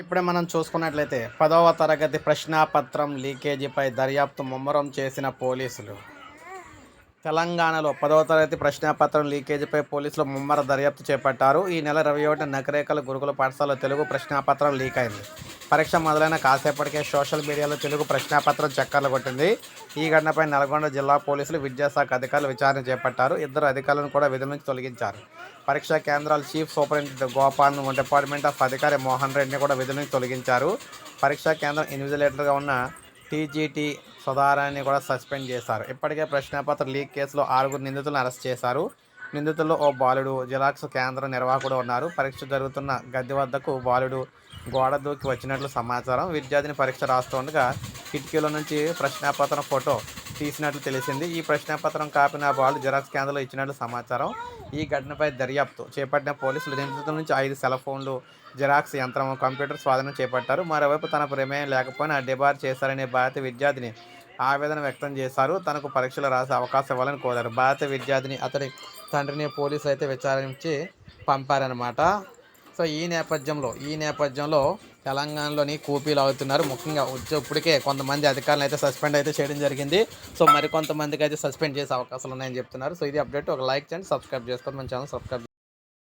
ఇప్పుడే మనం చూసుకున్నట్లయితే పదవ తరగతి ప్రశ్నాపత్రం లీకేజీపై దర్యాప్తు ముమ్మరం చేసిన పోలీసులు. తెలంగాణలో పదవ తరగతి ప్రశ్నాపత్రం లీకేజీపై పోలీసులు ముమ్మర దర్యాప్తు చేపట్టారు. ఈ నెల ఇరవై ఒకటి నకరేకల గురుకుల పాఠశాల తెలుగు ప్రశ్నాపత్రం లీక్ అయింది పరీక్ష మొదలైన కాసేపటికే సోషల్ మీడియాలో తెలుగు ప్రశ్నాపత్రం చక్కర్లు కొట్టింది. ఈ ఘటనపై నల్గొండ జిల్లా పోలీసులు విద్యాశాఖ అధికారులు విచారణ చేపట్టారు. ఇద్దరు అధికారులను కూడా విధుల నుంచి తొలగించారు. పరీక్షా కేంద్రాల chief superintendent Gopal department of అధికారి మోహన్ రెడ్డిని కూడా విధుల నుంచి తొలగించారు. పరీక్షా కేంద్రం ఇన్విజిలేటర్గా ఉన్న టీజీటీ సుధారాన్ని కూడా సస్పెండ్ చేశారు. ఇప్పటికే ప్రశ్నాపత్ర లీక్ కేసులో ఆరుగురు నిందితులను అరెస్ట్ చేశారు. నిందితుల్లో ఓ బాలుడు జిరాక్స్ కేంద్ర నిర్వాహకుడు ఉన్నారు. పరీక్ష జరుగుతున్న గద్దె వద్దకు బాలుడు గోడ దూకి వచ్చినట్లు సమాచారం. విద్యార్థిని పరీక్ష రాస్తుండగా కిటికీలో నుంచి ప్రశ్నాపత్రం ఫోటో తీసినట్లు తెలిసింది. ఈ ప్రశ్నాపత్రం కాపీని నా బాలు జిరాక్స్ కేంద్రంలో ఇచ్చినట్లు సమాచారం. ఈ ఘటనపై దర్యాప్తు చేపట్టిన పోలీసులు నిందితుల నుంచి ఐదు సెల్ ఫోన్లు జిరాక్స్ యంత్రం కంప్యూటర్ స్వాధీనం చేపట్టారు. మరోవైపు తన ప్రమేయం లేకపోయినా డిబార్ చేశారనే భారత విద్యార్థిని ఆవేదన వ్యక్తం చేశారు. తనకు పరీక్షలు రాసే అవకాశం ఇవ్వాలని కోరారు. భారత విద్యార్థిని అతడి తండ్రిని పోలీసులు అయితే విచారించి పంపారనమాట సో ఈ నేపథ్యంలో ఈ నేపథ్యంలో తెలంగాణలోని కూపీలు అవుతున్నారు ముఖ్యంగా వచ్చేప్పటికే కొంతమంది అధికారులు అయితే సస్పెండ్ అయితే చేయడం జరిగింది. సో మరికొంతమందికి అయితే సస్పెండ్ చేసే అవకాశాలు ఉన్నాయని చెప్తున్నారు. సో ఇది అప్డేట్. ఒక లైక్ చేయండి సబ్స్క్రైబ్ చేసుకోండి. మన ఛానల్ సబ్స్క్రైబ్